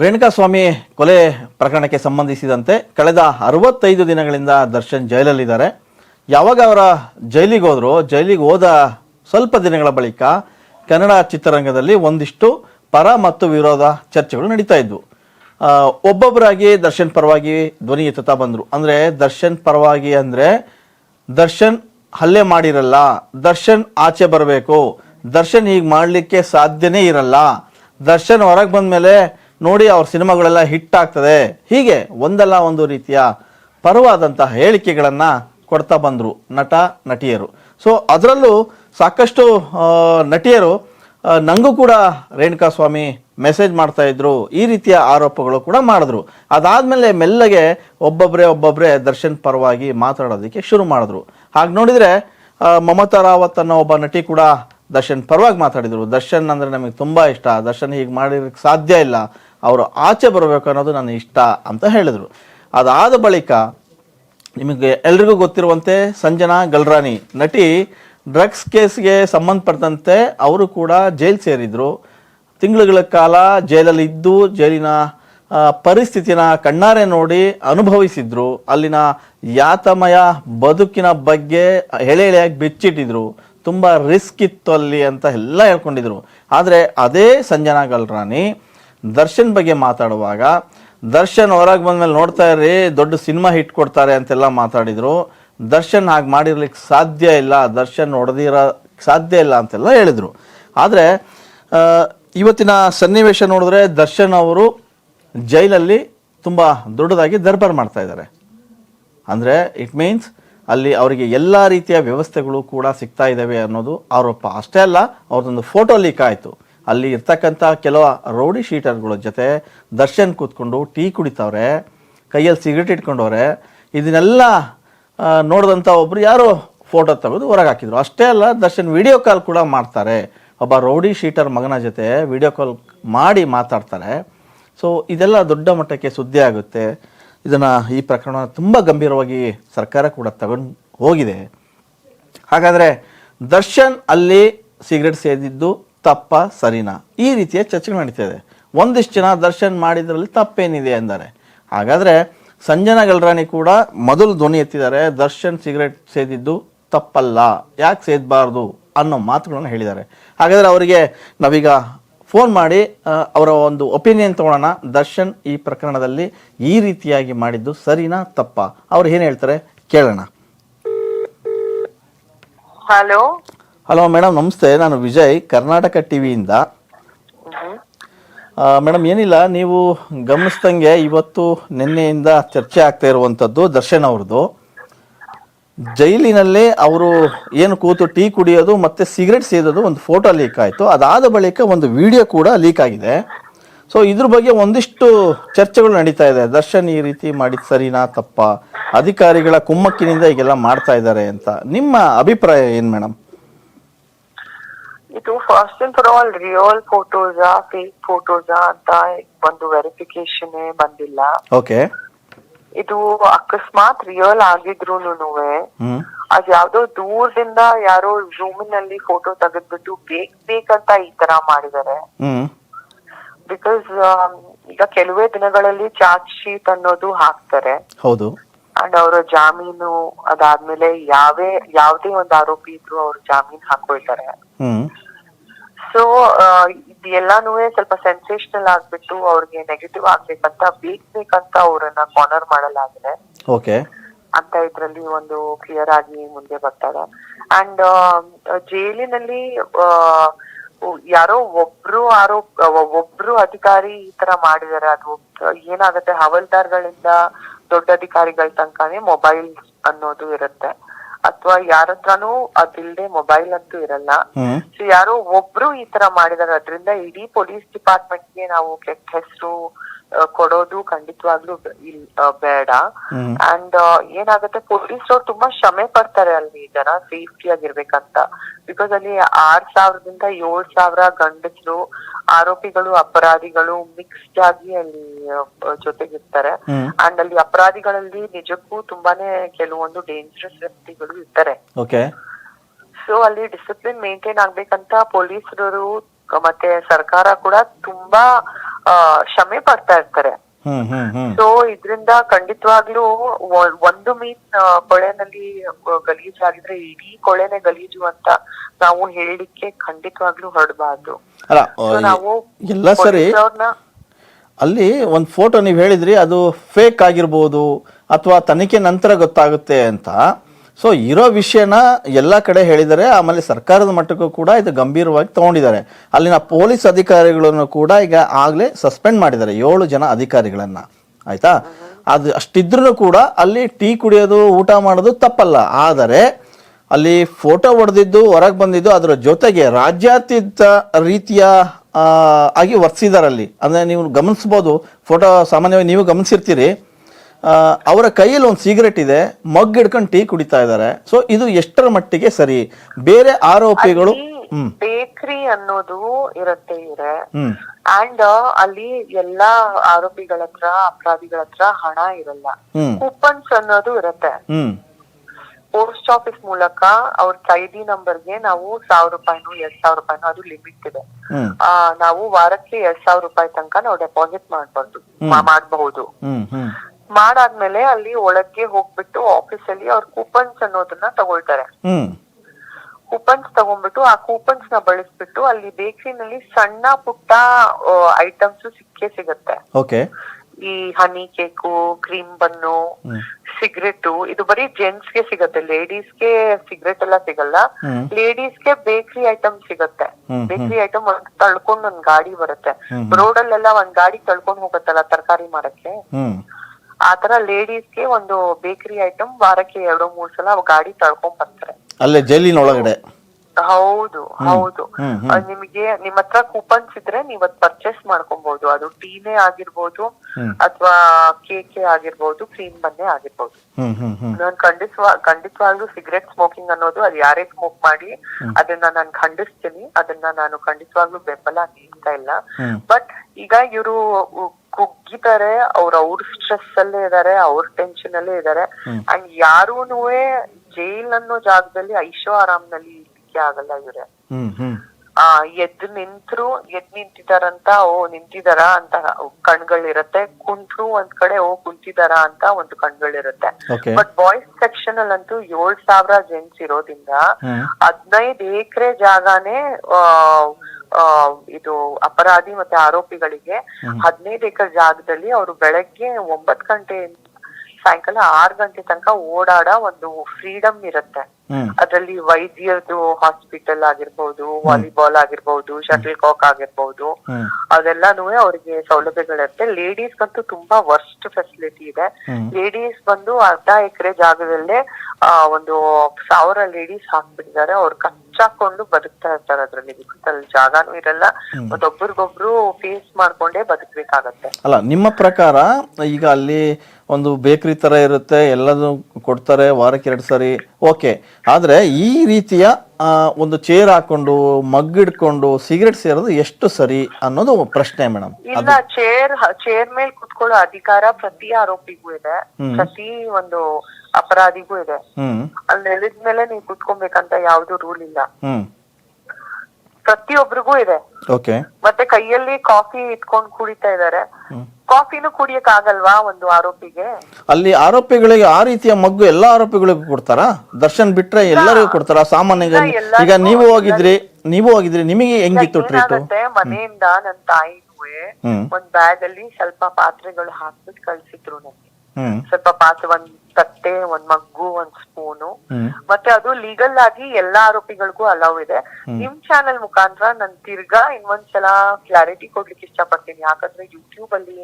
ರೇಣುಕಾಸ್ವಾಮಿ ಕೊಲೆ ಪ್ರಕರಣಕ್ಕೆ ಸಂಬಂಧಿಸಿದಂತೆ ಕಳೆದ ಅರವತ್ತೈದು ದಿನಗಳಿಂದ ದರ್ಶನ್ ಜೈಲಲ್ಲಿದ್ದಾರೆ. ಯಾವಾಗ ಅವರ ಜೈಲಿಗೆ ಹೋದರೂ, ಜೈಲಿಗೆ ಹೋದ ಸ್ವಲ್ಪ ದಿನಗಳ ಬಳಿಕ ಕನ್ನಡ ಚಿತ್ರರಂಗದಲ್ಲಿ ಒಂದಿಷ್ಟು ಪರ ಮತ್ತು ವಿರೋಧ ಚರ್ಚೆಗಳು ನಡೀತಾ ಇದ್ವು. ಒಬ್ಬೊಬ್ಬರಾಗಿ ದರ್ಶನ್ ಪರವಾಗಿ ಧ್ವನಿ ಎತ್ತುತ್ತಾ ಬಂದರು. ಅಂದರೆ ದರ್ಶನ್ ಪರವಾಗಿ ಅಂದರೆ ದರ್ಶನ್ ಹಲ್ಲೆ ಮಾಡಿರಲ್ಲ, ದರ್ಶನ್ ಆಚೆ ಬರಬೇಕು, ದರ್ಶನ್ ಹೀಗೆ ಮಾಡಲಿಕ್ಕೆ ಸಾಧ್ಯನೇ ಇರಲ್ಲ, ದರ್ಶನ್ ಹೊರಗೆ ಬಂದಮೇಲೆ ನೋಡಿ ಅವ್ರ ಸಿನಿಮಾಗಳೆಲ್ಲ ಹಿಟ್ ಆಗ್ತದೆ. ಹೀಗೆ ಒಂದಲ್ಲ ಒಂದು ರೀತಿಯ ಪರವಾದಂತಹ ಹೇಳಿಕೆಗಳನ್ನು ಕೊಡ್ತಾ ಬಂದರು ನಟ, ನಟಿಯರು. ಸೊ ಅದರಲ್ಲೂ ಸಾಕಷ್ಟು ನಟಿಯರು ನಂಗೂ ಕೂಡ ರೇಣುಕಾ ಸ್ವಾಮಿ ಮೆಸೇಜ್ ಮಾಡ್ತಾ ಇದ್ರು. ಈ ರೀತಿಯ ಆರೋಪಗಳು ಕೂಡ ಮಾಡಿದ್ರು. ಅದಾದ್ಮೇಲೆ ಮೆಲ್ಲಗೆ ಒಬ್ಬೊಬ್ಬರೇ ಒಬ್ಬೊಬ್ಬರೇ ದರ್ಶನ್ ಪರವಾಗಿ ಮಾತಾಡೋದಕ್ಕೆ ಶುರು ಮಾಡಿದ್ರು. ಹಾಗೆ ನೋಡಿದ್ರೆ ಮಮತಾ ರಾವತ್ ಅನ್ನೋ ಒಬ್ಬ ನಟಿ ಕೂಡ ದರ್ಶನ್ ಪರವಾಗಿ ಮಾತಾಡಿದ್ರು. ದರ್ಶನ್ ಅಂದ್ರೆ ನಮಗೆ ತುಂಬಾ ಇಷ್ಟ. ದರ್ಶನ್ ಹೀಗೆ ಮಾಡಿರಕ್ಕೆ ಸಾಧ್ಯ ಇಲ್ಲ. ಅವರು ಆಚೆ ಬರಬೇಕು ಅನ್ನೋದು ನನ್ನ ಇಷ್ಟ ಅಂತ ಹೇಳಿದರು. ಅದಾದ ಬಳಿಕ ನಿಮಗೆ ಎಲ್ರಿಗೂ ಗೊತ್ತಿರುವಂತೆ ಸಂಜನಾ ಗಲ್ರಾನಿ ನಟಿ ಡ್ರಗ್ಸ್ ಕೇಸ್ಗೆ ಸಂಬಂಧಪಟ್ಟಂತೆ ಅವರು ಕೂಡ ಜೈಲ್ ಸೇರಿದ್ರು. ತಿಂಗಳುಗಳ ಕಾಲ ಜೈಲಲ್ಲಿ ಇದ್ದು ಜೈಲಿನ ಪರಿಸ್ಥಿತಿನ ಕಣ್ಣಾರೆ ನೋಡಿ ಅನುಭವಿಸಿದ್ರು. ಅಲ್ಲಿನ ಯಾತಮಯ ಬದುಕಿನ ಬಗ್ಗೆ ಎಳೆ ಎಳೆಯಾಗಿ ಬಿಚ್ಚಿಟ್ಟಿದ್ರು. ತುಂಬ ರಿಸ್ಕ್ ಇತ್ತು ಅಲ್ಲಿ ಅಂತ ಎಲ್ಲ ಹೇಳ್ಕೊಂಡಿದ್ರು. ಆದರೆ ಅದೇ ಸಂಜನಾ ಗಲ್ರಾನಿ ದರ್ಶನ್ ಬಗ್ಗೆ ಮಾತಾಡುವಾಗ, ದರ್ಶನ್ ಹೊರಗೆ ಬಂದ್ಮೇಲೆ ನೋಡ್ತಾ ಇರ್ರಿ, ದೊಡ್ಡ ಸಿನಿಮಾ ಹಿಟ್ ಕೊಡ್ತಾರೆ ಅಂತೆಲ್ಲ ಮಾತಾಡಿದ್ರು. ದರ್ಶನ್ ಹಾಗೆ ಮಾಡಿರ್ಲಿಕ್ಕೆ ಸಾಧ್ಯ ಇಲ್ಲ, ದರ್ಶನ್ ಹೊಡೆದಿರೋ ಸಾಧ್ಯ ಇಲ್ಲ ಅಂತೆಲ್ಲ ಹೇಳಿದ್ರು. ಆದರೆ ಇವತ್ತಿನ ಸನ್ನಿವೇಶ ನೋಡಿದ್ರೆ ದರ್ಶನ್ ಅವರು ಜೈಲಲ್ಲಿ ತುಂಬ ದೊಡ್ಡದಾಗಿ ದರ್ಬಾರ್ ಮಾಡ್ತಾ ಇದ್ದಾರೆ. ಅಂದರೆ, ಇಟ್ ಮೀನ್ಸ್ ಅಲ್ಲಿ ಅವರಿಗೆ ಎಲ್ಲ ರೀತಿಯ ವ್ಯವಸ್ಥೆಗಳು ಕೂಡ ಸಿಗ್ತಾ ಇದ್ದಾವೆ ಅನ್ನೋದು ಆರೋಪ. ಅಷ್ಟೇ ಅಲ್ಲ, ಅವ್ರದ್ದೊಂದು ಫೋಟೋ ಲೀಕ್ ಆಯಿತು. ಅಲ್ಲಿ ಇರ್ತಕ್ಕಂಥ ಕೆಲವು ರೌಡಿ ಶೀಟರ್ಗಳ ಜೊತೆ ದರ್ಶನ್ ಕೂತ್ಕೊಂಡು ಟೀ ಕುಡಿತಾವ್ರೆ, ಕೈಯಲ್ಲಿ ಸಿಗರೇಟ್ ಇಟ್ಕೊಂಡವ್ರೆ, ಇದನ್ನೆಲ್ಲ ನೋಡಿದಂಥ ಒಬ್ಬರು ಯಾರೋ ಫೋಟೋ ತೆಗೆದು ಹೊರಗೆ ಹಾಕಿದ್ರು. ಅಷ್ಟೇ ಅಲ್ಲ, ದರ್ಶನ್ ವಿಡಿಯೋ ಕಾಲ್ ಕೂಡ ಮಾಡ್ತಾರೆ. ಒಬ್ಬ ರೌಡಿ ಶೀಟರ್ ಮಗನ ಜೊತೆ ವಿಡಿಯೋ ಕಾಲ್ ಮಾಡಿ ಮಾತಾಡ್ತಾರೆ. ಸೊ, ಇದೆಲ್ಲ ದೊಡ್ಡ ಮಟ್ಟಕ್ಕೆ ಸುದ್ದಿ ಆಗುತ್ತೆ. ಇದನ್ನು ಈ ಪ್ರಕರಣ ತುಂಬ ಗಂಭೀರವಾಗಿ ಸರ್ಕಾರ ಕೂಡ ತಗೊಂಡು ಹೋಗಿದೆ. ಹಾಗಾದರೆ ದರ್ಶನ್ ಅಲ್ಲಿ ಸಿಗರೇಟ್ ಸೇದಿದ್ದು ತಪ್ಪ ಸರಿನಾ? ಈ ರೀತಿಯ ಚರ್ಚೆಗಳು ನಡೀತಾ ಇದೆ. ಒಂದಿಷ್ಟು ಜನ ದರ್ಶನ್ ಮಾಡಿದ್ರಲ್ಲಿ ತಪ್ಪೇನಿದೆ ಅಂತಾರೆ ಹಾಗಾದರೆ ಸಂಜನಾ ಗಲ್ರಾಣಿ ಕೂಡ ಮೊದಲು ಧ್ವನಿ ಎತ್ತಿದ್ದಾರೆ, ದರ್ಶನ್ ಸಿಗರೆಟ್ ಸೇದಿದ್ದು ತಪ್ಪಲ್ಲ, ಯಾಕೆ ಸೇದಬಾರ್ದು ಅನ್ನೋ ಮಾತುಗಳನ್ನು ಹೇಳಿದ್ದಾರೆ. ಹಾಗಾದರೆ ಅವರಿಗೆ ನಾವೀಗ ಫೋನ್ ಮಾಡಿ ಅವರ ಒಂದು ಒಪಿನಿಯನ್ ತಗೊಳ್ಳೋಣ. ದರ್ಶನ್ ಈ ಪ್ರಕರಣದಲ್ಲಿ ಈ ರೀತಿಯಾಗಿ ಮಾಡಿದ್ದು ಸರಿನಾ, ತಪ್ಪಾ? ಅವ್ರು ಏನು ಹೇಳ್ತಾರೆ? ಕೇಳೋಣ. ಹಲೋ? ಹಲೋ ಮೇಡಮ್ ನಮಸ್ತೆ. ನಾನು ವಿಜಯ್ ಕರ್ನಾಟಕ ಟಿವಿಯಿಂದ. ಮೇಡಮ್ ಏನಿಲ್ಲ ನೀವು ಗಮನಿಸ್ದಂಗೆ ಇವತ್ತು ನಿನ್ನೆಯಿಂದ ಚರ್ಚೆ ಆಗ್ತಾ ಇರುವಂಥದ್ದು ದರ್ಶನ್ ಅವ್ರದ್ದು. ಜೈಲಿನಲ್ಲಿ ಅವರು ಏನು ಕೂತು ಟೀ ಕುಡಿಯೋದು ಮತ್ತು ಸಿಗರೆಟ್ ಸೇದೋದು ಒಂದು ಫೋಟೋ ಲೀಕ್ ಆಯಿತು. ಅದಾದ ಬಳಿಕ ಒಂದು ವಿಡಿಯೋ ಕೂಡ ಲೀಕ್ ಆಗಿದೆ. ಸೊ ಇದ್ರ ಬಗ್ಗೆ ಒಂದಿಷ್ಟು ಚರ್ಚೆಗಳು ನಡೀತಾ ಇದೆ. ದರ್ಶನ್ ಈ ರೀತಿ ಮಾಡಿದ ಸರಿನಾ ತಪ್ಪ? ಅಧಿಕಾರಿಗಳ ಕುಮ್ಮಕ್ಕಿನಿಂದ ಈಗೆಲ್ಲ ಮಾಡ್ತಾ ಇದ್ದಾರೆ ಅಂತ. ನಿಮ್ಮ ಅಭಿಪ್ರಾಯ ಏನು ಮೇಡಮ್ ಇದು first and for all real ಫೋಟೋಸಾ fake ಫೋಟೋಸಾ ಅಂತ ಒಂದು ವೆರಿಫಿಕೇಶನ್ ಬಂದಿಲ್ಲ. ಓಕೆ ಇದು ಅಕಸ್ಮಾತ್ ರಿಯಲ್ ಆಗಿದ್ರು ಅದ್ ಯಾವ್ದೋ ದೂರದಿಂದ ಯಾರೋ ಜೂಮಿನ್ ಅಲ್ಲಿ ಫೋಟೋ ತೆಗೆದ್ಬಿಟ್ಟು ಬೇಕ್ ಬೇಕಂತ ಈ ತರ ಮಾಡಿದ್ದಾರೆ. ಬಿಕಾಸ್ ಈಗ ಕೆಲವೇ ದಿನಗಳಲ್ಲಿ ಚಾರ್ಜ್ ಶೀಟ್ ಅನ್ನೋದು ಹಾಕ್ತಾರೆ. ಹೌದು. ಅಂಡ್ ಅವರ ಜಾಮೀನು ಅದಾದ್ಮೇಲೆ ಯಾವೇ ಯಾವ್ದೇ ಒಂದು ಆರೋಪಿ ಇದ್ರು ಅವ್ರು ಜಾಮೀನ್ ಹಾಕೊಳ್ತಾರೆ. ಸೊ ಇದು ಇದೆಲ್ಲಾನು ಸ್ವಲ್ಪ ಸೆನ್ಸೇಷನಲ್ ಆಗ್ಬಿಟ್ಟು ಅವ್ರಿಗೆ ನೆಗೆಟಿವ್ ಆಗ್ಬೇಕಂತ ಬೇಕ್ ಬೇಕಂತ ಅವ್ರನ್ನ ಕಾರ್ನರ್ ಮಾಡಲಾಗಿದೆ. ಓಕೆ ಅಂತ ಇದ್ರಲ್ಲಿ ಒಂದು ಕ್ಲಿಯರ್ ಆಗಿ ಮುಂದೆ ಬರ್ತಾರೆ. ಅಂಡ್ ಜೈಲಿನಲ್ಲಿ ಯಾರೋ ಒಬ್ರು ಆರೋಪ ಒಬ್ರು ಅಧಿಕಾರಿ ಈ ತರ ಮಾಡಿದಾರೆ ಅದು ಏನಾಗುತ್ತೆ? ಹವಲ್ದಾರ್ಗಳಿಂದ ದೊಡ್ಡ ಅಧಿಕಾರಿಗಳ ತನಕನೇ ಮೊಬೈಲ್ ಅನ್ನೋದು ಇರುತ್ತೆ. ಅಥವಾ ಯಾರ ಹತ್ರನೂ ಅದಿಲ್ದೆ ಮೊಬೈಲ್ ಅಂತೂ ಇರಲ್ಲ. ಸೊ ಯಾರೋ ಒಬ್ರು ಈ ತರ ಮಾಡಿದಾರೆ. ಅದರಿಂದ ಇಡೀ ಪೊಲೀಸ್ ಡಿಪಾರ್ಟ್ಮೆಂಟ್ಗೆ ನಾವು ಕೆಟ್ಟ ಹೆಸರು ಕೊಡೋದು ಖಂಡಿತವಾಗ್ಲೂ ಬೇಡ. ಅಂಡ್ ಏನಾಗುತ್ತೆ ಪೊಲೀಸ್ ಅವ್ರು ತುಂಬಾ ಶ್ರಮೆ ಪಡ್ತಾರೆ ಅಲ್ಲಿ ಜನ ಸೇಫ್ಟಿ ಆಗಿರ್ಬೇಕಂತ. ಬಿಕಾಸ್ ಅಲ್ಲಿ ಆರ್ ಸಾವಿರದಿಂದ ಏಳ್ ಸಾವಿರ ಗಂಡಸರು ಆರೋಪಿಗಳು ಅಪರಾಧಿಗಳು ಮಿಕ್ಸ್ಡ್ ಆಗಿ ಅಲ್ಲಿ ಜೊತೆಗಿರ್ತಾರೆ. ಅಂಡ್ ಅಲ್ಲಿ ಅಪರಾಧಿಗಳಲ್ಲಿ ನಿಜಕ್ಕೂ ತುಂಬಾನೇ ಕೆಲವೊಂದು ಡೇಂಜರಸ್ ವ್ಯಕ್ತಿಗಳು ಇರ್ತಾರೆ. ಸೊ ಅಲ್ಲಿ ಡಿಸಿಪ್ಲಿನ್ ಮೇಂಟೈನ್ ಆಗ್ಬೇಕಂತ ಪೊಲೀಸರು ಮತ್ತೆ ಸರ್ಕಾರ ಕೂಡ ತುಂಬಾ ಕ್ಷಮೆ ಪಡ್ತಾ ಇರ್ತಾರೆ. ಸೊ ಇದ್ರಿಂದ ಖಂಡಿತವಾಗ್ಲೂ ಒಂದು ಮೀನ್ ಕೊಳೆನಲ್ಲಿ ಗಲೀಜು ಆಗಿದ್ರೆ ಇಡೀ ಕೊಳೆನೆ ಗಲೀಜು ಅಂತ ನಾವು ಹೇಳಿಕ್ಕೆ ಖಂಡಿತವಾಗ್ಲೂ ಹೊರಡಬಾರ್ದು. ನಾವು ಎಲ್ಲ ಸರಿ ಅಲ್ಲಿ ಒಂದು ಫೋಟೋ ನೀವು ಹೇಳಿದ್ರಿ ಅದು ಫೇಕ್ ಆಗಿರ್ಬೋದು ಅಥವಾ ತನಿಖೆ ನಂತರ ಗೊತ್ತಾಗುತ್ತೆ ಅಂತ. ಸೊ ಇರೋ ವಿಷಯನ ಎಲ್ಲ ಕಡೆ ಹೇಳಿದ್ದಾರೆ ಆಮೇಲೆ ಸರ್ಕಾರದ ಮಟ್ಟಕ್ಕೂ ಕೂಡ ಇದು ಗಂಭೀರವಾಗಿ ತಗೊಂಡಿದ್ದಾರೆ. ಅಲ್ಲಿನ ಪೊಲೀಸ್ ಅಧಿಕಾರಿಗಳನ್ನು ಕೂಡ ಈಗ ಆಗಲೇ ಸಸ್ಪೆಂಡ್ ಮಾಡಿದ್ದಾರೆ, ಏಳು ಜನ ಅಧಿಕಾರಿಗಳನ್ನ. ಆಯ್ತಾ? ಅದು ಅಷ್ಟಿದ್ರೂ ಕೂಡ ಅಲ್ಲಿ ಟೀ ಕುಡಿಯೋದು, ಊಟ ಮಾಡೋದು ತಪ್ಪಲ್ಲ. ಆದರೆ, ಅಲ್ಲಿ ಫೋಟೋ ಹೊಡೆದಿದ್ದು, ಹೊರಗೆ ಬಂದಿದ್ದು ಅದರ ಜೊತೆಗೆ ರಾಜ್ಯಾತೀತ ರೀತಿಯ ಆಗಿ ವರ್ತಿಸಿದ್ದಾರೆ ಅಲ್ಲಿ ಅಂದ್ರೆ ನೀವು ಗಮನಿಸ್ಬೋದು, ಫೋಟೋ ಸಾಮಾನ್ಯವಾಗಿ ನೀವು ಗಮನಿಸಿರ್ತೀರಿ. ಅವರ ಕೈಯಲ್ಲಿ ಒಂದು ಸಿಗರೆಟ್ ಇದೆ ಮಗ್ ಹಿಡ್ಕೊಂಡು ಟೀ ಕುಡಿತಾ ಇದ್ದಾರೆ. ಸೊ ಇದು ಎಷ್ಟರ ಮಟ್ಟಿಗೆ ಸರಿ? ಬೇರೆ ಆರೋಪಿಗಳು ಬೇಕ್ರಿ ಅನ್ನೋದು ಇರುತ್ತೆ ಇವ್ರೆ. ಅಂಡ್ ಅಲ್ಲಿ ಎಲ್ಲಾ ಆರೋಪಿಗಳ ಹತ್ರ ಅಪರಾಧಿಗಳ ಹತ್ರ ಹಣ ಇರಲ್ಲ. ಕೂಪನ್ಸ್ ಅನ್ನೋದು ಇರುತ್ತೆ. ಪೋಸ್ಟ್ ಆಫೀಸ್ ಮೂಲಕ ಅವ್ರ ಐಡಿ ನಂಬರ್ಗೆ ನಾವು ಸಾವಿರ ರೂಪಾಯಿನೂ ಎರಡ್ ಸಾವಿರ ರೂಪಾಯಿನೋ ಅದು ಲಿಮಿಟ್ ಇದೆ. ನಾವು ವಾರಕ್ಕೆ ಎರಡ್ ಸಾವಿರ ರೂಪಾಯಿ ತನಕ ನಾವು ಡೆಪಾಸಿಟ್ ಮಾಡಬಹುದು. ಮಾಡ್ಬಹುದು ಮಾಡಾದ್ಮೇಲೆ ಅಲ್ಲಿ ಒಳಗೆ ಹೋಗ್ಬಿಟ್ಟು ಆಫೀಸ್ ಅಲ್ಲಿ ಅವ್ರ ಕೂಪನ್ಸ್ ಅನ್ನೋದನ್ನ ತಗೊಳ್ತಾರೆ. ಹ್ಮ್. ಕೂಪನ್ಸ್ ತಗೊಂಡ್ಬಿಟ್ಟು ಆ ಕೂಪನ್ಸ್ನ ಬಳಸ್ಬಿಟ್ಟು ಅಲ್ಲಿ ಬೇಕರಿನಲ್ಲಿ ಸಣ್ಣ ಪುಟ್ಟ ಐಟಮ್ಸ್ ಸಿಕ್ಕೇ ಸಿಗುತ್ತೆ. ಓಕೆ ಈ honey cake cream bun cigarette ಇದು ಬರೀ ಜೆಂಟ್ಸ್ಗೆ ಸಿಗತ್ತೆ. ಲೇಡೀಸ್ಗೆ ಸಿಗರೆಟ್ ಎಲ್ಲ ಸಿಗಲ್ಲ. ಲೇಡೀಸ್ಗೆ ಬೇಕರಿ ಐಟಮ್ ಸಿಗತ್ತೆ. ಬೇಕರಿ ಐಟಮ್ ತಳ್ಕೊಂಡ್ ಒಂದ್ ಗಾಡಿ ಬರುತ್ತೆ. ರೋಡ್ ಅಲ್ಲೆಲ್ಲ ಒಂದ್ ಗಾಡಿ ತಳ್ಕೊಂಡ್ ಹೋಗತ್ತಲ್ಲ ತರಕಾರಿ ಮಾರಕ್ಕೆ? ಆತರ ಲೇಡೀಸ್ಗೆ ಒಂದು ಬೇಕರಿ ಐಟಮ್ ವಾರಕ್ಕೆ ಎರಡು ಮೂರ್ ಸಲ ಗಾಡಿ ತಳ್ಕೊಂಡ್ ಬರ್ತಾರೆ. ಅಲ್ಲೇ ಜೈಲಿನ ಒಳಗಡೆ ಹೌದು. ಹೌದು ನಿಮಗೆ ನಿಮ್ ಹತ್ರ ಕೂಪನ್ಸ್ ಇದ್ರೆ ನೀವ್ ಅದ್ ಪರ್ಚೇಸ್ ಮಾಡ್ಕೊಬಹುದು ಅದು ಟೀನೇ ಆಗಿರ್ಬೋದು. ಅಥವಾ ಕೇಕೆ ಆಗಿರ್ಬೋದು ಕ್ರೀಮ್ ಬನ್ನೇ ಆಗಿರ್ಬೋದು. ನಾನು ಖಂಡಿತವಾ ಖಂಡಿತವಾಗ್ಲೂ ಸಿಗರೆಟ್ ಸ್ಮೋಕಿಂಗ್ ಅನ್ನೋದು ಅದು ಯಾರೇ ಸ್ಮೋಕ್ ಮಾಡಿ ಅದನ್ನ ನಾನು ಖಂಡಿಸ್ತೀನಿ. ಅದನ್ನ ನಾನು ಖಂಡಿತವಾಗ್ಲೂ ಬೆಂಬಲ ನೀಡ್ತಾ ಇಲ್ಲ. ಬಟ್ ಈಗ ಇವರು ಕುಗ್ಗಿದ್ದಾರೆ ಅವ್ರ ಅವ್ರ ಸ್ಟ್ರೆಸ್ ಅಲ್ಲೇ ಇದಾರೆ ಅವ್ರ ಟೆನ್ಷನ್ ಅಲ್ಲೇ ಇದಾರೆ. ಅಂಡ್ ಯಾರೂನುವೆ ಜೈಲ್ ಅನ್ನೋ ಜಾಗದಲ್ಲಿ ಐಶೋ ಆರಾಮ್ನಲ್ಲಿ ಇರ್ಲಿಕ್ಕೆ ಆಗಲ್ಲ ಇವ್ರೆ. ಆ ಎದ್ ನಿಂತ್ರು ಎದ್ ನಿಂತಿದಾರಂತ ಓ ನಿಂತಿದಾರ ಅಂತ ಕಣ್ಗಳಿರತ್ತೆ. ಕುಂತ್ರು ಒಂದ್ ಕಡೆ ಓ ಕುಂತಿದಾರ ಅಂತ ಒಂದು ಕಣ್ಗಳಿರತ್ತೆ. ಬಟ್ ಬಾಯ್ಸ್ ಸೆಕ್ಷನ್ ಅಂತೂ ಏಳ್ ಸಾವಿರ ಜೆಂಟ್ಸ್ ಇರೋದ್ರಿಂದ ಹದಿನೈದು ಎಕರೆ ಜಾಗಾನೇ ಆ, ಇದು ಅಪರಾಧಿ ಮತ್ತೆ ಆರೋಪಿಗಳಿಗೆ ಹದಿನೈದು ಎಕರೆ ಜಾಗದಲ್ಲಿ ಅವರು ಬೆಳಗ್ಗೆ ಒಂಬತ್ತು ಗಂಟೆಯಿಂದ ಸಾಯಂಕಾಲ ಆರ್ ಗಂಟೆ ತನಕ ಓಡಾಡ ಒಂದು ಫ್ರೀಡಮ್ ಇರುತ್ತೆ. ಅದರಲ್ಲಿ ವೈದ್ಯರದು ಹಾಸ್ಪಿಟಲ್ ಆಗಿರ್ಬಹುದು ವಾಲಿಬಾಲ್ ಆಗಿರ್ಬಹುದು ಶಟಲ್ ಕಾಕ್ ಆಗಿರ್ಬಹುದು ಅದೆಲ್ಲಾನು ಅವ್ರಿಗೆ ಸೌಲಭ್ಯಗಳಿರುತ್ತೆ. ಲೇಡೀಸ್ ಅಂತೂ ತುಂಬಾ ವರ್ಸ್ಟ್ ಫೆಸಿಲಿಟಿ ಇದೆ. ಲೇಡೀಸ್ ಬಂದು ಅರ್ಧ ಎಕರೆ ಜಾಗದಲ್ಲೇ ಆ ಒಂದು ಸಾವಿರ ಲೇಡೀಸ್ ಹಾಕ್ಬಿಟ್ಟಿದ್ದಾರೆ. ಅವ್ರು ಕಚ್ಚಾಕೊಂಡು ಬದುಕ್ತಾ ಇರ್ತಾರೆ ಅದ್ರಲ್ಲಿ. ಅಲ್ಲಿ ಜಾಗನೂ ಇರಲ್ಲ. ಮತ್ತೊಬ್ರಿಗೊಬ್ರು ಫೇಸ್ ಮಾಡ್ಕೊಂಡೇ ಬದುಕ್ಬೇಕಾಗತ್ತೆ. ಅಲ್ಲ ನಿಮ್ಮ ಪ್ರಕಾರ ಈಗ ಅಲ್ಲಿ ಒಂದು ಬೇಕರಿ ತರ ಇರುತ್ತೆ ಎಲ್ಲದೂ ಕೊಡ್ತಾರೆ ವಾರಕ್ಕೆ ಎರಡು ಸಾರಿ. ಓಕೆ ಆದರೆ ಈ ರೀತಿಯ ಒಂದು ಚೇರ್ ಹಾಕೊಂಡು ಮಗ್ ಹಿಡ್ಕೊಂಡು ಸಿಗರೆಟ್ ಸೇರೋದು ಎಷ್ಟು ಸರಿ ಅನ್ನೋದು ಪ್ರಶ್ನೆ ಮೇಡಮ್ ಇಲ್ಲ ಚೇರ್ ಚೇರ್ ಮೇಲೆ ಕುತ್ಕೊಳ್ಳೋ ಅಧಿಕಾರ ಪ್ರತಿ ಆರೋಪಿಗೂ ಇದೆ. ಪ್ರತಿ ಒಂದು ಅಪರಾಧಿಗೂ ಇದೆ. ಹ್ಮ್. ಅಲ್ಲಿ ನೆಲದ್ಮೇಲೆ ನೀವು ಕುತ್ಕೊಬೇಕಂತ ಯಾವ್ದು ರೂಲ್ ಇಲ್ಲ. ಹ್ಮ್. ಪ್ರತಿಯೊಬ್ಬರಿಗೂ ಇದೆ. ಓಕೆ ಮತ್ತೆ ಕೈಯಲ್ಲಿ ಕಾಫಿ ಇಟ್ಕೊಂಡು ಕುಡಿತಾ ಇದಾರೆ. ಕಾಫಿನೂ ಕುಡಿಯಕ್ ಆಗಲ್ವಾ ಒಂದು ಆರೋಪಿಗೆ? ಅಲ್ಲಿ ಆರೋಪಿಗಳಿಗೆ ಆ ರೀತಿಯ ಮಗ್ಗು ಎಲ್ಲಾ ಆರೋಪಿಗಳಿಗೂ ಕೊಡ್ತಾರಾ? ದರ್ಶನ್ ಬಿಟ್ರೆ ಎಲ್ಲರಿಗೂ ಕೊಡ್ತಾರಾ? ಸಾಮಾನ್ಯ ಈಗ ನೀವು ಹೋಗಿದ್ರಿ ನೀವು ಹೋಗಿದ್ರಿ ನಿಮಗೆ ಹೆಂಗಿತ್ತು ಟ್ರೀಟ್ ಏನಾಗತ್ತೆ? ಮನೆಯಿಂದ ನನ್ ತಾಯಿ ಒಂದ್ ಬ್ಯಾಗ್ ಅಲ್ಲಿ ಸ್ವಲ್ಪ ಪಾತ್ರೆಗಳು ಹಾಕ್ಬಿಟ್ಟು ಕಳ್ಸಿದ್ರು ನನಗೆ. ಸ್ವಲ್ಪ ಪಾತ್ರೆ ಒಂದ್ ತಟ್ಟೆ ಒಂದ್ ಮಗ್ಗು ಒಂದ್ ಸ್ಪೂನು ಮತ್ತೆ ಅದು ಲೀಗಲ್ ಆಗಿ ಎಲ್ಲಾ ಆರೋಪಿಗಳಿಗೂ ಅಲೌ ಇದೆ. ನಿಮ್ ಚಾನೆಲ್ ಮುಖಾಂತರ ನನ್ ತಿರ್ಗಾ ಇನ್ನೊಂದ್ಸಲ ಕ್ಲಾರಿಟಿ ಕೊಡ್ಲಿಕ್ಕೆ ಇಷ್ಟಪಡ್ತೀನಿ. ಯಾಕಂದ್ರೆ ಯೂಟ್ಯೂಬ್ ಅಲ್ಲಿ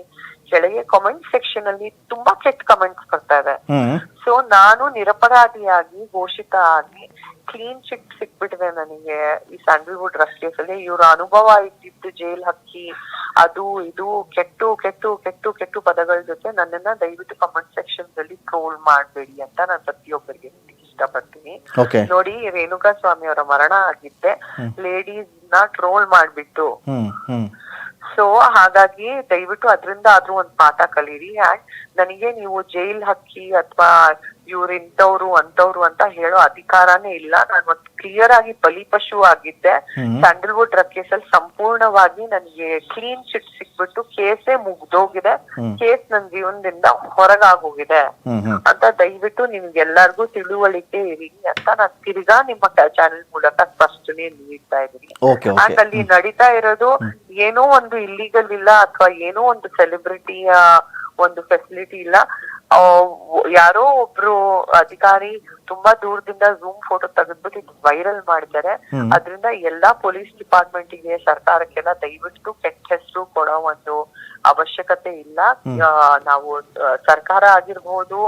ಕೆಳಗೆ ಕಾಮೆಂಟ್ ಸೆಕ್ಷನ್ ಅಲ್ಲಿ ತುಂಬಾ ಕೆಟ್ಟ ಕಮೆಂಟ್ಸ್ ಬರ್ತಾ ಇದೆ. ಸೊ ನಾನು ನಿರಪರಾಧಿಯಾಗಿ ಘೋಷಿತ ಆಗಿ ಕ್ಲೀನ್ ಚಿಟ್ ಸಿಕ್ಬಿಟ್ಟಿದೆ ನನಗೆ ಈ ಸ್ಯಾಂಡಲ್ವುಡ್ ರಸ್ಟೇಸ್ ಅಲ್ಲಿ ಇವ್ರ ಅನುಭವ ಇದ್ದಿದ್ದು ಜೈಲ್ ಹಕ್ಕಿ ಅದು ಇದು ಕೆಟ್ಟು ಕೆಟ್ಟು ಕೆಟ್ಟು ಕೆಟ್ಟು ಪದಗಳ ಜೊತೆ ನನ್ನನ್ನ ದಯವಿಟ್ಟು ಕಮೆಂಟ್ ಸೆಕ್ಷನ್ ಅಲ್ಲಿ ಟ್ರೋಲ್ ಮಾಡಬೇಡಿ ಅಂತ ನಾನು ಪ್ರತಿಯೊಬ್ಬರಿಗೆ ಇಷ್ಟಪಡ್ತೀನಿ. ನೋಡಿ ರೇಣುಕಾ ಸ್ವಾಮಿ ಅವರ ಮರಣ ಆಗಿದ್ದೆ. ಲೇಡೀಸ್ನ ಟ್ರೋಲ್ ಮಾಡ್ಬಿಟ್ಟು. ಸೊ ಹಾಗಾಗಿ ದಯವಿಟ್ಟು ಅದರಿಂದ ಆದ್ರೂ ಒಂದ್ ಪಾಠ ಕಲೀರಿ. ಅಂಡ್ ನನಗೆ ನೀವು ಜೈಲ್ ಹಕ್ಕಿ ಅಥವಾ ಇವ್ರ ಇಂಥವ್ರು ಅಂತವ್ರು ಅಂತ ಹೇಳೋ ಅಧಿಕಾರನೇ ಇಲ್ಲ. ನಾನು ಒಂದು ಕ್ಲಿಯರ್ ಆಗಿ ಬಲಿಪಶು ಆಗಿದ್ದೆ. ಸ್ಯಾಂಡಲ್ವುಡ್ ಡ್ರಗ್ ಕೇಸಲ್ಲಿ ಸಂಪೂರ್ಣವಾಗಿ ನನಗೆ ಕ್ಲೀನ್ ಚಿಟ್ ಸಿಕ್ಬಿಟ್ಟು ಕೇಸೇ ಮುಗ್ದೋಗಿದೆ. ಕೇಸ್ ನನ್ ಜೀವನದಿಂದ ಹೊರಗಾಗೋಗಿದೆ ಅಂತ ದಯವಿಟ್ಟು ನಿಮ್ಗೆಲ್ಲರಿಗೂ ತಿಳುವಳಿಕೆ ಇರಿ ಅಂತ ನಾನು ತಿರ್ಗಾ ನಿಮ್ಮ ಚಾನೆಲ್ ಮೂಲಕ ಸ್ಪಷ್ಟನೆ ನೀಡ್ತಾ ಇದೀನಿ ಅಂಡ್ ಅಲ್ಲಿ ನಡೀತಾ ಇರೋದು ಏನೋ ಒಂದು ಇಲ್ಲಿಗಲ್ ಇಲ್ಲ ಅಥವಾ ಏನೋ ಒಂದು ಸೆಲೆಬ್ರಿಟಿಯ ಒಂದು ಫೆಸಿಲಿಟಿ ಇಲ್ಲ. ಯಾರೋ ಒಬ್ರು ಅಧಿಕಾರಿ ತುಂಬಾ ದೂರದಿಂದ ಝೂಮ್ ಫೋಟೋ ತೆಗೆದ್ಬಿಟ್ಟು ಇದು ವೈರಲ್ ಮಾಡಿದ್ದಾರೆ ಅದರಿಂದ ಎಲ್ಲಾ ಪೊಲೀಸ್ ಡಿಪಾರ್ಟ್ಮೆಂಟ್ಗೆ ಸರ್ಕಾರಕ್ಕೆಲ್ಲ ದಯವಿಟ್ಟು ಕೆಟ್ಟ ಹೆಸರು ಕೊಡೋ ಒಂದು ಅವಶ್ಯಕತೆ ಇಲ್ಲ. ನಾವು ಸರ್ಕಾರ ಆಗಿರ್ಬೋದು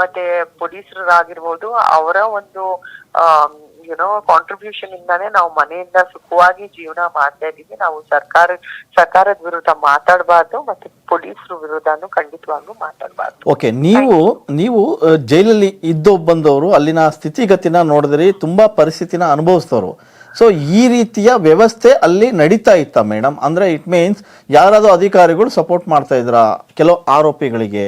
ಮತ್ತೆ ಪೊಲೀಸರಾಗಿರ್ಬೋದು ಅವರ ಒಂದು ಏನೋ ಕಾಂಟ್ರಿಬ್ಯೂಷನ್ ಇಂದಾನೇ ನಾವು ಮನೆಯಿಂದ ಸುಖವಾಗಿ ಜೀವನ ಮಾಡ್ತಾ ಇದೀವಿ ನಾವು ಸರ್ಕಾರ ಸರ್ಕಾರದ ವಿರುದ್ಧ ಮಾತಾಡಬಾರ್ದು ಮತ್ತೆ ಪೊಲೀಸರ ವಿರುದ್ಧನೂ ಖಂಡಿತವಾಗ್ಲೂ ಮಾತಾಡಬಾರ್ದು. ಓಕೆ ನೀವು ನೀವು ಜೈಲಲ್ಲಿ ಇದ್ದು ಬಂದವರು ಅಲ್ಲಿನ ಸ್ಥಿತಿಗತಿನ ನೋಡಿದ್ರಿ ತುಂಬಾ ಪರಿಸ್ಥಿತಿನ ಅನುಭವಿಸ್ತವ್ರು ಸೊ ಈ ರೀತಿಯ ವ್ಯವಸ್ಥೆ ಅಲ್ಲಿ ನಡೀತಾ ಇತ್ತ ಮೇಡಮ್ ಅಂದ್ರೆ ಇಟ್ ಮೀನ್ಸ್ ಯಾರಾದ್ರೂ ಅಧಿಕಾರಿಗಳು ಸಪೋರ್ಟ್ ಮಾಡ್ತಾ ಇದ್ರ? ಕೆಲವು ಆರೋಪಿಗಳಿಗೆ?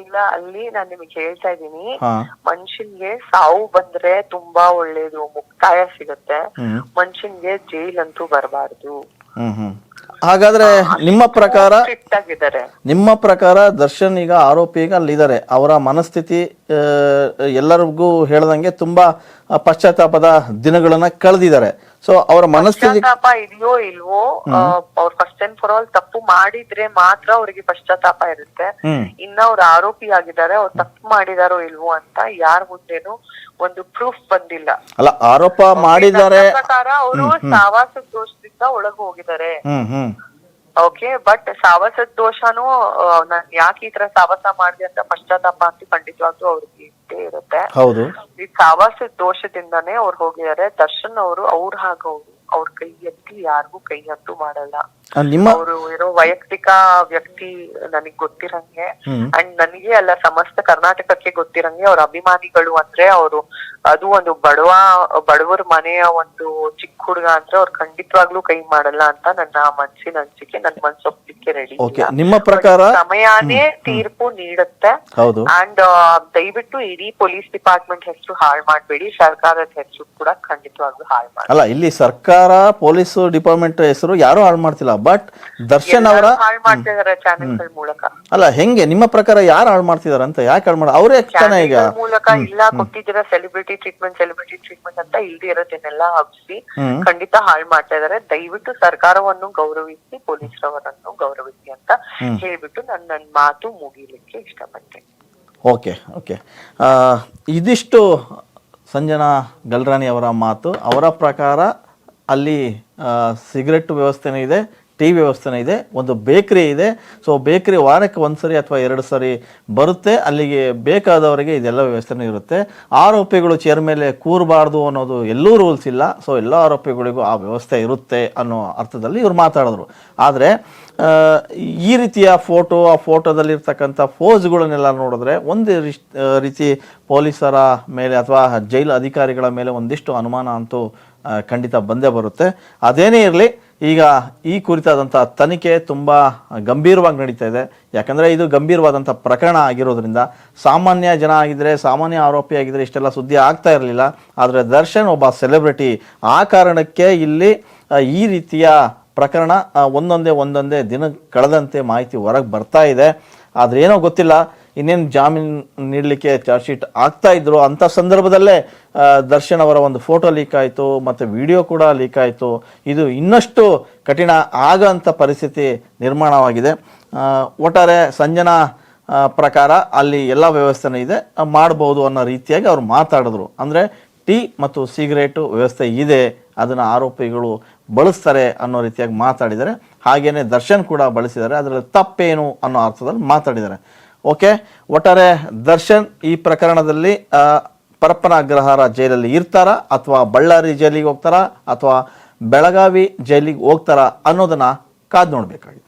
ಇಲ್ಲ ಅಲ್ಲಿ ನಾನು ನಿಮಗೆ ಹೇಳ್ತಾ ಇದ್ದೀನಿ. ಹಾ. ಮನುಷ್ಯನ್ಗೆ ಸಾವು ಬಂದ್ರೆ ತುಂಬಾ ಒಳ್ಳೇದು ಮುಕ್ತಾಯ ಸಿಗುತ್ತೆ. ಮನುಷ್ಯನ್ಗೆ ಜೈಲ್ ಅಂತೂ ಬರಬಾರ್ದು. ಹ್ಮ್ ಹ್ಮ್. ಹಾಗಾದ್ರೆ ನಿಮ್ಮ ಪ್ರಕಾರ ಸ್ಟ್ರಿಕ್ಟ್ ಆಗಿದ್ದಾರೆ. ನಿಮ್ಮ ಪ್ರಕಾರ ದರ್ಶನ್ ಈಗ ಆರೋಪಿ ಈಗ ಅಲ್ಲಿದ್ದಾರೆ. ಅವರ ಮನಸ್ಥಿತಿ ಆ, ಎಲ್ಲರಿಗೂ ಹೇಳ್ದಂಗೆ ತುಂಬಾ ಆ, ಪಶ್ಚಾತ್ತಾಪದ ದಿನಗಳನ್ನ ಕಳೆದಿದ್ದಾರೆ. ಸೊ ಅವರ ಮನಸ್ಥಿತಿ ಪಶ್ಚಾತ್ತಾಪ ಇದೆಯೋ ಇಲ್ವೋ ಅವ್ರು ಫಸ್ಟ್ ಅಂಡ್ ಫಾರ್ ಆಲ್ ತಪ್ಪು ಮಾಡಿದ್ರೆ ಮಾತ್ರ ಅವ್ರಿಗೆ ಪಶ್ಚಾತ್ತಾಪ ಇರುತ್ತೆ. ಹ್ಮ್. ಇನ್ನ ಅವ್ರು ಆರೋಪಿ ಆಗಿದ್ದಾರೆ ಅವ್ರು ತಪ್ಪು ಮಾಡಿದಾರೋ ಇಲ್ವೋ ಅಂತ ಯಾರ ಮುಂದೇನು ಒಂದು ಪ್ರೂಫ್ ಬಂದಿಲ್ಲ. ಅಲ್ಲ ಆರೋಪ ಮಾಡಿದ್ದಾರೆ ನನ್ನ ಪ್ರಕಾರ ಅವರು ಸಾವಾಸ ದೋಷದಿಂದ ಒಳಗ್ ಹೋಗಿದ್ದಾರೆ. ಹ್ಮ್ ಹ್ಮ್. ಓಕೆ ಬಟ್ ಸಾವಸದ ದೋಷನೂ ಆ, ನಾನ್ ಯಾಕೆ ಈ ತರ ಸಾವಸ ಮಾಡಿದೆ ಅಂತ ಪಶ್ಚಾತ್ತಾಪ ಅಂತ ಖಂಡಿತವಾಗ್ಲೂ ಅವ್ರಿಗೆ ಇದ್ದೇ ಇರುತ್ತೆ. ಹೌದು. ಈ ಸಾವಾಸ ದೋಷದಿಂದಾನೇ ಅವ್ರು ಹೋಗಿದ್ದಾರೆ. ದರ್ಶನ್ ಅವರು ಅವ್ರ ಹಾಗವ್ರು ಅವ್ರ ಕೈ ಎತ್ತಿ ಯಾರಿಗೂ ಕೈ ಹತ್ತು ಮಾಡಲ್ಲ. ನಿಮ್ಮ ಅವರು ಏನೋ ವೈಯಕ್ತಿಕ ವ್ಯಕ್ತಿ ನನಗ್ ಗೊತ್ತಿರಂಗೆ. ಅಂಡ್ ನನಗೆ ಅಲ್ಲ ಸಮಸ್ತ ಕರ್ನಾಟಕಕ್ಕೆ ಗೊತ್ತಿರಂಗೆ ಅವ್ರ ಅಭಿಮಾನಿಗಳು ಅಂದ್ರೆ ಅವರು ಅದು ಒಂದು ಬಡವ ಬಡವರ ಮನೆಯ ಒಂದು ಚಿಕ್ಕ ಹುಡುಗ ಅಂದ್ರೆ ಅವ್ರು ಖಂಡಿತವಾಗ್ಲೂ ಕೈ ಮಾಡಲ್ಲ ಅಂತ ನನ್ನ ಮನ್ಸಿನ ಅನಿಸಿಕೆ ನನ್ ಮನ್ಸೊಪ್ಲಿಕ್ಕೆ ರೆಡಿ ಓಕೆ ನಿಮ್ಮ ಪ್ರಕಾರ ಸಮಯಾನೇ ತೀರ್ಪು ನೀಡುತ್ತೆ. ಹೌದು. ಅಂಡ್ ದಯವಿಟ್ಟು ಇಡೀ ಪೊಲೀಸ್ ಡಿಪಾರ್ಟ್ಮೆಂಟ್ ಹೆಸರು ಹಾಳು ಮಾಡಬೇಡಿ. ಸರ್ಕಾರದ ಹೆಸರು ಕೂಡ ಖಂಡಿತವಾಗ್ಲೂ ಹಾಳು ಮಾಡಿ ಅಲ್ಲ ಇಲ್ಲಿ ಸರ್ಕಾರ ಪೊಲೀಸ್ ಡಿಪಾರ್ಟ್ಮೆಂಟ್ ಹೆಸರು ಯಾರು ಹಾಳು ಮಾಡ್ತಿಲ್ಲ. ಬಟ್ ದರ್ಶನ್ ಅವರ ಹಾಳ್ ಮಾಡ್ತಿದಾರೆ ಚಾನೆಲ್ಗಳ ಮೂಲಕ. ಅಲ್ಲ ಹೆಂಗೆ? ನಿಮ್ಮ ಪ್ರಕಾರ ಯಾರು ಹಾಳು ಮಾಡ್ತಿದಾರ ಅಂತ ಯಾಕೆ ಹಾಳು ಮಾಡ ಅವರೇ ತಾನೇ ಈಗ ಚಾನೆಲ್ಗಳ ಮೂಲಕ ಇಲ್ಲ ಕೊಟ್ಟಿದ್ದೀರಾ ಸೆಲೆಬ್ರಿಟಿ ಟ್ರೀಟ್ಮೆಂಟ್ ಸೆಲೆಬ್ರಿಟಿ ಟ್ರೀಟ್ಮೆಂಟ್ ಅಂತ ಇಲ್ದೇ ಇರೋದನ್ನೆಲ್ಲ ಹಬ್ಸಿ ಹ್ಮ್. ಖಂಡಿತ ಹಾಳು ಮಾಡ್ತಾ ಇದಾರೆ. ದಯವಿಟ್ಟು ಸರ್ಕಾರವನ್ನು ಗೌರವಿಸಿ ಪೊಲೀಸರವರನ್ನು ಗೌರವಿಸಿ ಅಂತ ಹೇಳ್ಬಿಟ್ಟು ನಾನು ನನ್ನ ಮಾತು ಮುಗಿಲಿಕ್ಕೆ ಇಷ್ಟಪಡ್ತೇನೆ. Okay okay. ಆ, ಇದಿಷ್ಟು ಸಂಜನಾ ಗಲ್ರಾಣಿ ಅವರ ಮಾತು. ಅವರ ಪ್ರಕಾರ ಅಲ್ಲಿ ಸಿಗರೆಟ್ ವ್ಯವಸ್ಥೆನೂ ಇದೆ. ಟೀ ವ್ಯವಸ್ಥೆನೂ ಇದೆ, ಒಂದು ಬೇಕ್ರಿ ಇದೆ. ಸೊ ಬೇಕ್ರಿ ವಾರಕ್ಕೆ ಒಂದು ಸರಿ ಅಥವಾ ಎರಡು ಸರಿ ಬರುತ್ತೆ. ಅಲ್ಲಿಗೆ ಬೇಕಾದವರಿಗೆ ಇದೆಲ್ಲ ವ್ಯವಸ್ಥೆನೂ ಇರುತ್ತೆ. ಆರೋಪಿಗಳು ಚೇರ್ ಮೇಲೆ ಕೂರಬಾರ್ದು ಅನ್ನೋದು ಎಲ್ಲೂ ರೂಲ್ಸ್ ಇಲ್ಲ. ಸೊ ಎಲ್ಲ ಆರೋಪಿಗಳಿಗೂ ಆ ವ್ಯವಸ್ಥೆ ಇರುತ್ತೆ ಅನ್ನೋ ಅರ್ಥದಲ್ಲಿ ಇವ್ರು ಮಾತಾಡಿದ್ರು. ಆದರೆ ಈ ರೀತಿಯ ಫೋಟೋ, ಆ ಫೋಟೋದಲ್ಲಿರ್ತಕ್ಕಂಥ ಫೋಸ್ಗಳನ್ನೆಲ್ಲ ನೋಡಿದ್ರೆ ಒಂದು ರೀತಿ ಪೊಲೀಸರ ಮೇಲೆ ಅಥವಾ ಜೈಲು ಅಧಿಕಾರಿಗಳ ಮೇಲೆ ಒಂದಿಷ್ಟು ಅನುಮಾನ ಅಂತೂ ಖಂಡಿತ ಬಂದೇ ಬರುತ್ತೆ. ಅದೇನೇ ಇರಲಿ ಈಗ ಈ ಕುರಿತಾದಂಥ ತನಿಖೆ ತುಂಬ ಗಂಭೀರವಾಗಿ ನಡೀತಾ ಇದೆ. ಯಾಕಂದರೆ ಇದು ಗಂಭೀರವಾದಂಥ ಪ್ರಕರಣ ಆಗಿರೋದ್ರಿಂದ ಸಾಮಾನ್ಯ ಜನ ಆಗಿದ್ದರೆ ಸಾಮಾನ್ಯ ಆರೋಪಿ ಆಗಿದ್ರೆ ಇಷ್ಟೆಲ್ಲ ಸುದ್ದಿ ಆಗ್ತಾ ಇರಲಿಲ್ಲ. ಆದರೆ ದರ್ಶನ್ ಒಬ್ಬ ಸೆಲೆಬ್ರಿಟಿ. ಆ ಕಾರಣಕ್ಕೆ ಇಲ್ಲಿ ಈ ರೀತಿಯ ಪ್ರಕರಣ ಒಂದೊಂದೇ ಒಂದೊಂದೇ ದಿನ ಕಳೆದಂತೆ ಮಾಹಿತಿ ಹೊರಗೆ ಬರ್ತಾ ಇದೆ. ಆದರೆ ಏನೋ ಗೊತ್ತಿಲ್ಲ. ಇನ್ನೇನು ಜಾಮೀನು ನೀಡಲಿಕ್ಕೆ ಚಾರ್ಜ್ ಶೀಟ್ ಆಗ್ತಾ ಇದ್ರು, ಅಂಥ ಸಂದರ್ಭದಲ್ಲೇ ದರ್ಶನ್ ಅವರ ಒಂದು ಫೋಟೋ ಲೀಕ್ ಆಯಿತು, ಮತ್ತು ವಿಡಿಯೋ ಕೂಡ ಲೀಕ್ ಆಯಿತು. ಇದು ಇನ್ನಷ್ಟು ಕಠಿಣ ಆಗಂಥ ಪರಿಸ್ಥಿತಿ ನಿರ್ಮಾಣವಾಗಿದೆ. ಒಟ್ಟಾರೆ ಸಂಜನಾ ಪ್ರಕಾರ ಅಲ್ಲಿ ಎಲ್ಲ ವ್ಯವಸ್ಥೆನೂ ಇದೆ, ಮಾಡ್ಬೋದು ಅನ್ನೋ ರೀತಿಯಾಗಿ ಅವರು ಮಾತಾಡಿದ್ರು. ಅಂದರೆ ಟೀ ಮತ್ತು ಸಿಗರೇಟು ವ್ಯವಸ್ಥೆ ಇದೆ, ಅದನ್ನು ಆರೋಪಿಗಳು ಬಳಸ್ತಾರೆ ಅನ್ನೋ ರೀತಿಯಾಗಿ ಮಾತಾಡಿದ್ದಾರೆ. ಹಾಗೆಯೇ ದರ್ಶನ್ ಕೂಡ ಬಳಸಿದ್ದಾರೆ, ಅದರಲ್ಲಿ ತಪ್ಪೇನು ಅನ್ನೋ ಅರ್ಥದಲ್ಲಿ ಮಾತಾಡಿದ್ದಾರೆ. ಓಕೆ? ಒಟ್ಟಾರೆ ದರ್ಶನ್ ಈ ಪ್ರಕರಣದಲ್ಲಿ ಪರಪ್ಪನಾಗ್ರಹಾರ ಜೈಲಲ್ಲಿ ಇರ್ತಾರಾ ಅಥವಾ ಬಳ್ಳಾರಿ ಜೈಲಿಗೆ ಹೋಗ್ತಾರಾ ಅಥವಾ ಬೆಳಗಾವಿ ಜೈಲಿಗೆ ಹೋಗ್ತಾರಾ ಅನ್ನೋದನ್ನು ಕಾದು ನೋಡಬೇಕಾಗಿದೆ